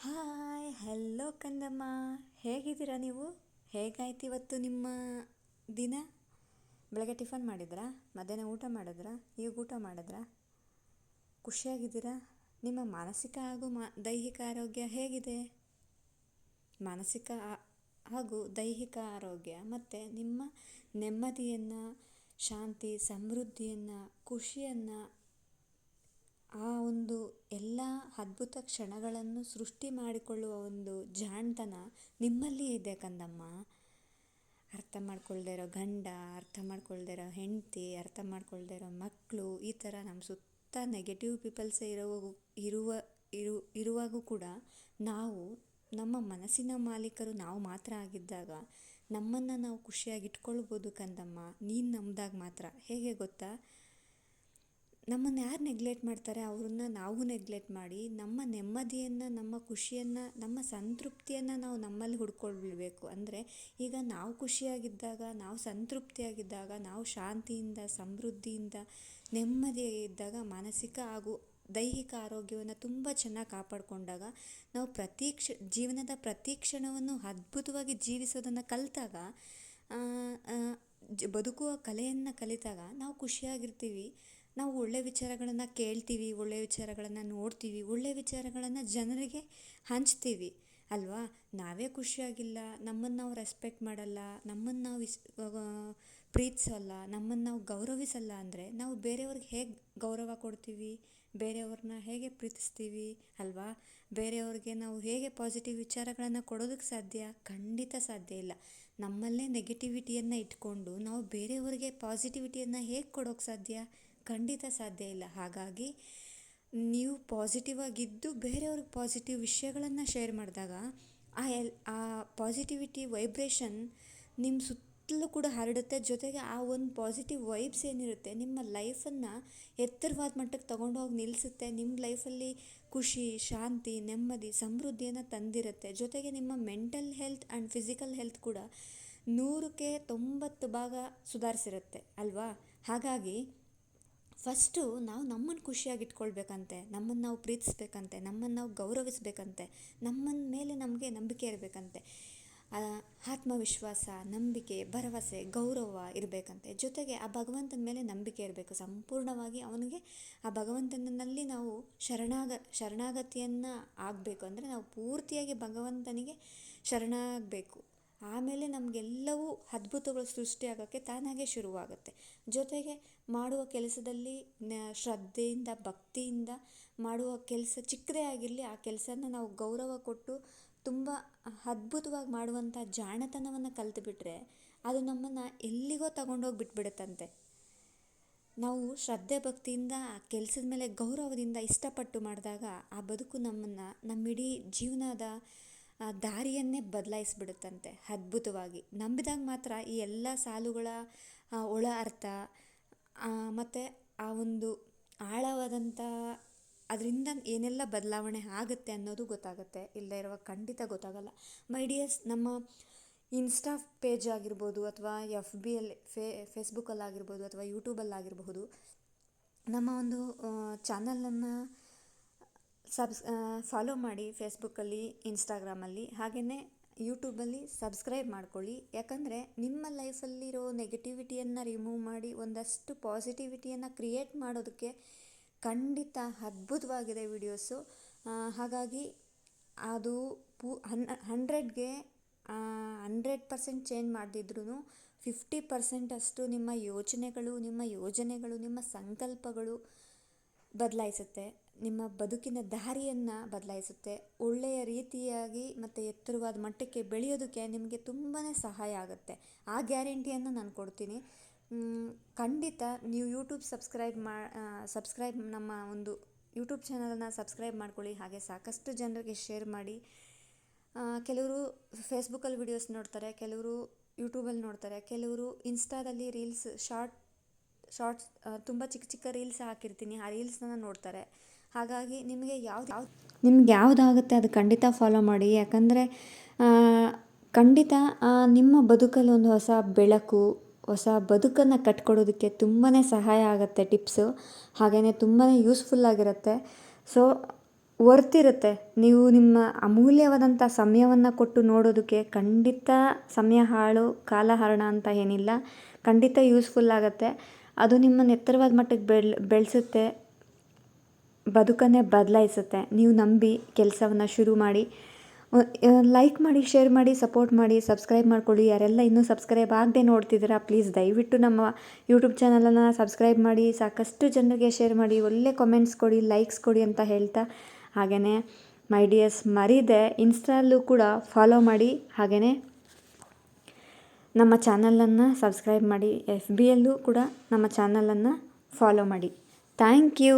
Hi, hello ಕಂದಮ್ಮ ಹೇಗಿದ್ದೀರಾ ನೀವು? ಹೇಗಾಯ್ತು ಇವತ್ತು ನಿಮ್ಮ ದಿನ? ಬೆಳಗ್ಗೆ ಟಿಫನ್ ಮಾಡಿದ್ರಾ? ಮಧ್ಯಾಹ್ನ ಊಟ ಮಾಡಿದ್ರಾ? ಈಗ ಊಟ ಮಾಡಿದ್ರಾ? ಖುಷಿಯಾಗಿದ್ದೀರಾ? ನಿಮ್ಮ ಮಾನಸಿಕ ಹಾಗೂ ಮಾ, ದೈಹಿಕ ಆರೋಗ್ಯ ಹೇಗಿದೆ? ಮಾನಸಿಕ ಹಾಗೂ ದೈಹಿಕ ಆರೋಗ್ಯ ಮತ್ತು ನಿಮ್ಮ ನೆಮ್ಮದಿಯನ್ನು, ಶಾಂತಿ, ಸಮೃದ್ಧಿಯನ್ನು, ಖುಷಿಯನ್ನು ಆ ಒಂದು ಎಲ್ಲ ಅದ್ಭುತ ಕ್ಷಣಗಳನ್ನು ಸೃಷ್ಟಿ ಮಾಡಿಕೊಳ್ಳುವ ಒಂದು ಜಾಣತನ ನಿಮ್ಮಲ್ಲಿ ಇದೆ ಕಂದಮ್ಮ. ಅರ್ಥ ಮಾಡ್ಕೊಳ್ದೆ ಇರೋ ಗಂಡ, ಅರ್ಥ ಮಾಡ್ಕೊಳ್ದೆ ಇರೋ ಹೆಂಡತಿ, ಅರ್ಥ ಮಾಡ್ಕೊಳ್ದೆ ಇರೋ ಮಕ್ಕಳು ಈ ಥರ ನಮ್ಮ ಸುತ್ತ ನೆಗೆಟಿವ್ ಪೀಪಲ್ಸೇ ಇರೋ ಇರುವ, ಇರು, ಇರುವಾಗೂ ಕೂಡ ನಾವು, ನಮ್ಮ ಮನಸ್ಸಿನ ಮಾಲೀಕರು ನಾವು ಮಾತ್ರ ಆಗಿದ್ದಾಗ ನಮ್ಮನ್ನು ನಾವು ಖುಷಿಯಾಗಿ ಇಟ್ಕೊಳ್ಬೋದು ಕಂದಮ್ಮ. ನೀನು ನಮ್ದಾಗ ಮಾತ್ರ. ಹೇಗೆ ಗೊತ್ತಾ? ನಮ್ಮನ್ನು ಯಾರು ನೆಗ್ಲೆಕ್ಟ್ ಮಾಡ್ತಾರೆ? ಅವ್ರನ್ನ ನಾವು ನೆಗ್ಲೆಕ್ಟ್ ಮಾಡಿ ನಮ್ಮ ನೆಮ್ಮದಿಯನ್ನು, ನಮ್ಮ ಖುಷಿಯನ್ನು, ನಮ್ಮ ಸಂತೃಪ್ತಿಯನ್ನು ನಾವು ನಮ್ಮಲ್ಲಿ ಹುಡ್ಕೊಳ್ಬೇಕು. ಅಂದರೆ ಈಗ ನಾವು ಖುಷಿಯಾಗಿದ್ದಾಗ, ನಾವು ಸಂತೃಪ್ತಿಯಾಗಿದ್ದಾಗ, ನಾವು ಶಾಂತಿಯಿಂದ, ಸಮೃದ್ಧಿಯಿಂದ, ನೆಮ್ಮದಿಯಾಗಿದ್ದಾಗ, ಮಾನಸಿಕ ಹಾಗೂ ದೈಹಿಕ ಆರೋಗ್ಯವನ್ನು ತುಂಬ ಚೆನ್ನಾಗಿ ಕಾಪಾಡಿಕೊಂಡಾಗ, ನಾವು ಪ್ರತಿ ಕ್ಷ, ಜೀವನದ ಪ್ರತೀಕ್ಷಣವನ್ನು ಅದ್ಭುತವಾಗಿ ಜೀವಿಸೋದನ್ನು ಕಲಿತಾಗ ಬದುಕುವ ಕಲೆಯನ್ನು ಕಲಿತಾಗ ನಾವು ಖುಷಿಯಾಗಿರ್ತೀವಿ. ನಾವು ಒಳ್ಳೆಯ ವಿಚಾರಗಳನ್ನು ಕೇಳ್ತೀವಿ ಒಳ್ಳೆಯ ವಿಚಾರಗಳನ್ನು ನೋಡ್ತೀವಿ ಒಳ್ಳೆಯ ವಿಚಾರಗಳನ್ನು ಜನರಿಗೆ ಹಂಚ್ತೀವಿ, ಅಲ್ವಾ? ನಾವೇ ಖುಷಿಯಾಗಿಲ್ಲ, ನಮ್ಮನ್ನು ನಾವು ರೆಸ್ಪೆಕ್ಟ್ ಮಾಡಲ್ಲ, ನಮ್ಮನ್ನು ನಾವು ಇಸ್ ಪ್ರೀತಿಸಲ್ಲ, ನಮ್ಮನ್ನು ನಾವು ಗೌರವಿಸಲ್ಲ ಅಂದರೆ ನಾವು ಬೇರೆಯವ್ರಿಗೆ ಹೇಗೆ ಗೌರವ ಕೊಡ್ತೀವಿ? ಬೇರೆಯವ್ರನ್ನ ಹೇಗೆ ಪ್ರೀತಿಸ್ತೀವಿ, ಅಲ್ವಾ? ಬೇರೆಯವ್ರಿಗೆ ನಾವು ಹೇಗೆ ಪಾಸಿಟಿವ್ ವಿಚಾರಗಳನ್ನು ಕೊಡೋದಕ್ಕೆ ಸಾಧ್ಯ? ಖಂಡಿತ ಸಾಧ್ಯ ಇಲ್ಲ. ನಮ್ಮಲ್ಲೇ ನೆಗೆಟಿವಿಟಿಯನ್ನು ಇಟ್ಕೊಂಡು ನಾವು ಬೇರೆಯವ್ರಿಗೆ ಪಾಸಿಟಿವಿಟಿಯನ್ನು ಹೇಗೆ ಕೊಡೋಕ್ಕೆ ಸಾಧ್ಯ? ಖಂಡಿತ ಸಾಧ್ಯ ಇಲ್ಲ. ಹಾಗಾಗಿ ನೀವು ಪಾಸಿಟಿವ್ ಆಗಿದ್ದು ಬೇರೆಯವ್ರಿಗೆ ಪಾಸಿಟಿವ್ ವಿಷಯಗಳನ್ನು ಶೇರ್ ಮಾಡಿದಾಗ ಆ ಎಲ್, ಆ ಪಾಸಿಟಿವಿಟಿ ವೈಬ್ರೇಷನ್ ನಿಮ್ಮ ಸುತ್ತಲೂ ಕೂಡ ಹರಡುತ್ತೆ. ಜೊತೆಗೆ ಆ ಒಂದು ಪಾಸಿಟಿವ್ ವೈಬ್ಸ್ ಏನಿರುತ್ತೆ, ನಿಮ್ಮ ಲೈಫನ್ನು ಎತ್ತರವಾದ ಮಟ್ಟಕ್ಕೆ ತಗೊಂಡೋಗಿ ನಿಲ್ಲಿಸುತ್ತೆ ನಿಮ್ಮ ಲೈಫಲ್ಲಿ ಖುಷಿ, ಶಾಂತಿ, ನೆಮ್ಮದಿ, ಸಮೃದ್ಧಿಯನ್ನು ತಂದಿರುತ್ತೆ. ಜೊತೆಗೆ ನಿಮ್ಮ mental health and physical health ಕೂಡ ನೂರಕ್ಕೆ ತೊಂಬತ್ತು ಭಾಗ ಸುಧಾರಿಸಿರುತ್ತೆ, ಅಲ್ವಾ? ಹಾಗಾಗಿ ಫಸ್ಟು ನಾವು ನಮ್ಮನ್ನು ಖುಷಿಯಾಗಿ ಇಟ್ಕೊಳ್ಬೇಕಂತೆ ನಮ್ಮನ್ನು ನಾವು ಪ್ರೀತಿಸ್ಬೇಕಂತೆ, ನಮ್ಮನ್ನು ನಾವು ಗೌರವಿಸಬೇಕಂತೆ ನಮ್ಮನ್ನ ಮೇಲೆ ನಮಗೆ ನಂಬಿಕೆ ಇರಬೇಕಂತೆ. ಆತ್ಮವಿಶ್ವಾಸ, ನಂಬಿಕೆ, ಭರವಸೆ, ಗೌರವ ಇರಬೇಕಂತೆ. ಜೊತೆಗೆ ಆ ಭಗವಂತನ ಮೇಲೆ ನಂಬಿಕೆ ಇರಬೇಕು, ಸಂಪೂರ್ಣವಾಗಿ ಅವನಿಗೆ ಆ ಭಗವಂತನಲ್ಲಿ ನಾವು ಶರಣಾಗ, ಶರಣಾಗತಿಯನ್ನು ಆಗಬೇಕು. ಅಂದರೆ ನಾವು ಪೂರ್ತಿಯಾಗಿ ಭಗವಂತನಿಗೆ ಶರಣಾಗಬೇಕು. ಆಮೇಲೆ ನಮಗೆಲ್ಲವೂ ಅದ್ಭುತಗಳು ಸೃಷ್ಟಿಯಾಗೋಕ್ಕೆ ತಾನಾಗೆ ಶುರುವಾಗುತ್ತೆ. ಜೊತೆಗೆ ಮಾಡುವ ಕೆಲಸದಲ್ಲಿ ಶ್ರದ್ಧೆಯಿಂದ, ಭಕ್ತಿಯಿಂದ ಮಾಡುವ ಕೆಲಸ ಚಿಕ್ಕದೇ ಆಗಿರಲಿ ಆ ಕೆಲಸನ ನಾವು ಗೌರವ ಕೊಟ್ಟು ತುಂಬ ಅದ್ಭುತವಾಗಿ ಮಾಡುವಂಥ ಜಾಣತನವನ್ನು ಕಲಿತ್ಬಿಟ್ರೆ ಅದು ನಮ್ಮನ್ನು ಎಲ್ಲಿಗೋ ತಗೊಂಡೋಗಿ ಬಿಟ್ಬಿಡುತ್ತಂತೆ. ನಾವು ಶ್ರದ್ಧೆ, ಭಕ್ತಿಯಿಂದ ಆ ಕೆಲಸದ ಮೇಲೆ ಗೌರವದಿಂದ ಇಷ್ಟಪಟ್ಟು ಮಾಡಿದಾಗ ಆ ಬದುಕು ನಮ್ಮನ್ನು ನಮ್ಮ ಇಡೀ ಜೀವನದ ದಾರಿಯನ್ನೇ ಬದಲಾಯಿಸ್ಬಿಡುತ್ತಂತೆ, ಅದ್ಭುತವಾಗಿ. ನಂಬಿದಾಗ ಮಾತ್ರ ಈ ಎಲ್ಲ ಸಾಲುಗಳ ಒಳ ಅರ್ಥ ಮತ್ತು ಆ ಒಂದು ಆಳವಾದಂಥ ಅದರಿಂದ ಏನೆಲ್ಲ ಬದಲಾವಣೆ ಆಗುತ್ತೆ ಅನ್ನೋದು ಗೊತ್ತಾಗುತ್ತೆ. ಇಲ್ಲದೇ ಇರುವಾಗ ಖಂಡಿತ ಗೊತ್ತಾಗಲ್ಲ. ಮೈ ಡಿಯರ್ಸ್, ನಮ್ಮ ಇನ್ಸ್ಟಾ ಪೇಜ್ ಆಗಿರ್ಬೋದು ಅಥವಾ ಎಫ್ ಬಿ ಎಲ್ ಫೇ, ಫೇಸ್ಬುಕ್ಕಲ್ಲಾಗಿರ್ಬೋದು ಅಥವಾ ಯೂಟ್ಯೂಬಲ್ಲಾಗಿರಬಹುದು, ನಮ್ಮ ಒಂದು ಚಾನಲನ್ನು ಸಬ್ಸ್ ಫಾಲೋ ಮಾಡಿ ಫೇಸ್ಬುಕ್ಕಲ್ಲಿ ಇನ್ಸ್ಟಾಗ್ರಾಮಲ್ಲಿ ಹಾಗೆಯೇ ಯೂಟ್ಯೂಬಲ್ಲಿ ಸಬ್ಸ್ಕ್ರೈಬ್ ಮಾಡ್ಕೊಳ್ಳಿ. ಯಾಕಂದರೆ ನಿಮ್ಮ ಲೈಫಲ್ಲಿರೋ ನೆಗೆಟಿವಿಟಿಯನ್ನು ರಿಮೂವ್ ಮಾಡಿ ಒಂದಷ್ಟು ಪಾಸಿಟಿವಿಟಿಯನ್ನು ಕ್ರಿಯೇಟ್ ಮಾಡೋದಕ್ಕೆ ಖಂಡಿತ ಅದ್ಭುತವಾಗಿದೆ ವಿಡಿಯೋಸು ಹಾಗಾಗಿ ಅದು ಪೂ, ಹನ್ ಹಂಡ್ರೆಡ್ಗೆ ಹಂಡ್ರೆಡ್ ಪರ್ಸೆಂಟ್ ಚೇಂಜ್ ಮಾಡದಿದ್ರೂ ಫಿಫ್ಟಿ ಪರ್ಸೆಂಟಷ್ಟು ನಿಮ್ಮ ಯೋಚನೆಗಳು, ನಿಮ್ಮ ಯೋಜನೆಗಳು, ನಿಮ್ಮ ಸಂಕಲ್ಪಗಳು ಬದಲಾಯಿಸುತ್ತೆ. ನಿಮ್ಮ ಬದುಕಿನ ದಾರಿಯನ್ನು ಬದಲಾಯಿಸುತ್ತೆ. ಒಳ್ಳೆಯ ರೀತಿಯಾಗಿ ಮತ್ತು ಎತ್ತರವಾದ ಮಟ್ಟಕ್ಕೆ ಬೆಳೆಯೋದಕ್ಕೆ ನಿಮಗೆ ತುಂಬಾ ಸಹಾಯ ಆಗುತ್ತೆ. ಆ ಗ್ಯಾರಂಟಿಯನ್ನು ನಾನು ಕೊಡ್ತೀನಿ. ಖಂಡಿತ ನೀವು ಯೂಟ್ಯೂಬ್ ಸಬ್ಸ್ಕ್ರೈಬ್ ಮಾ ಸಬ್ಸ್ಕ್ರೈಬ್ ನಮ್ಮ ಒಂದು ಯೂಟ್ಯೂಬ್ ಚಾನಲನ್ನು ಸಬ್ಸ್ಕ್ರೈಬ್ ಮಾಡ್ಕೊಳ್ಳಿ. ಹಾಗೆ ಸಾಕಷ್ಟು ಜನರಿಗೆ ಶೇರ್ ಮಾಡಿ. ಕೆಲವರು ಫೇಸ್ಬುಕ್ಕಲ್ಲಿ ವಿಡಿಯೋಸ್ ನೋಡ್ತಾರೆ, ಕೆಲವರು ಯೂಟ್ಯೂಬಲ್ಲಿ ನೋಡ್ತಾರೆ, ಕೆಲವರು ಇನ್ಸ್ಟಾದಲ್ಲಿ ರೀಲ್ಸ್, ಶಾರ್ಟ್, ಶಾರ್ಟ್ಸ್ ತುಂಬ ಚಿಕ್ಕ ಚಿಕ್ಕ ರೀಲ್ಸ್ ಹಾಕಿರ್ತೀನಿ. ಆ ರೀಲ್ಸ್ನ ನೋಡ್ತಾರೆ. ಹಾಗಾಗಿ ನಿಮಗೆ ಯಾವ್ದು ಯಾವ್ದು ನಿಮ್ಗೆ ಯಾವುದಾಗುತ್ತೆ ಅದು ಖಂಡಿತ ಫಾಲೋ ಮಾಡಿ. ಯಾಕಂದರೆ ಖಂಡಿತ ನಿಮ್ಮ ಬದುಕಲ್ಲಿ ಒಂದು ಹೊಸ ಬೆಳಕು, ಹೊಸ ಬದುಕನ್ನು ಕಟ್ಕೊಡೋದಕ್ಕೆ ತುಂಬಾ ಸಹಾಯ ಆಗುತ್ತೆ ಟಿಪ್ಸು. ಹಾಗೆಯೇ ತುಂಬಾ ಯೂಸ್ಫುಲ್ ಆಗಿರುತ್ತೆ. ಸೊ ವರ್ತ್ ಇರುತ್ತೆ. ನೀವು ನಿಮ್ಮ ಅಮೂಲ್ಯವಾದಂಥ ಸಮಯವನ್ನು ಕೊಟ್ಟು ನೋಡೋದಕ್ಕೆ ಖಂಡಿತ ಸಮಯ ಹಾಳು ಕಾಲಹರಣ ಅಂತ ಏನಿಲ್ಲ. ಖಂಡಿತ ಯೂಸ್ಫುಲ್ ಆಗುತ್ತೆ. ಅದು ನಿಮ್ಮನ್ನು ಎತ್ತರವಾದ ಮಟ್ಟಕ್ಕೆ ಬೆಳ್ ಬೆಳೆಸುತ್ತೆ. ಬದುಕನ್ನೇ ಬದಲಾಯಿಸುತ್ತೆ. ನೀವು ನಂಬಿ ಕೆಲಸವನ್ನು ಶುರು ಮಾಡಿ ಲೈಕ್ ಮಾಡಿ ಶೇರ್ ಮಾಡಿ ಸಪೋರ್ಟ್ ಮಾಡಿ ಸಬ್ಸ್ಕ್ರೈಬ್ ಮಾಡ್ಕೊಳ್ಳಿ. ಯಾರೆಲ್ಲ ಇನ್ನೂ ಸಬ್ಸ್ಕ್ರೈಬ್ ಆಗದೆ ನೋಡ್ತಿದ್ದೀರಾ ಪ್ಲೀಸ್ ದಯವಿಟ್ಟು ನಮ್ಮ ಯೂಟ್ಯೂಬ್ ಚಾನಲನ್ನು ಸಬ್ಸ್ಕ್ರೈಬ್ ಮಾಡಿ. ಸಾಕಷ್ಟು ಜನರಿಗೆ ಶೇರ್ ಮಾಡಿ. ಒಳ್ಳೆ ಕಮೆಂಟ್ಸ್ ಕೊಡಿ ಲೈಕ್ಸ್ ಕೊಡಿ ಅಂತ ಹೇಳ್ತಾ. ಹಾಗೆಯೇ ಮೈ ಡಿಯರ್ಸ್ ಮರಿದೆ. ಇನ್ಸ್ಟಾಲ್ಲೂ ಕೂಡ ಫಾಲೋ ಮಾಡಿ. ಹಾಗೆಯೇ ನಮ್ಮ ಚಾನಲನ್ನು ಸಬ್ಸ್ಕ್ರೈಬ್ ಮಾಡಿ. ಎಫ್ ಬಿಯಲ್ಲೂ ಕೂಡ ನಮ್ಮ ಚಾನಲನ್ನು ಫಾಲೋ ಮಾಡಿ. Thank you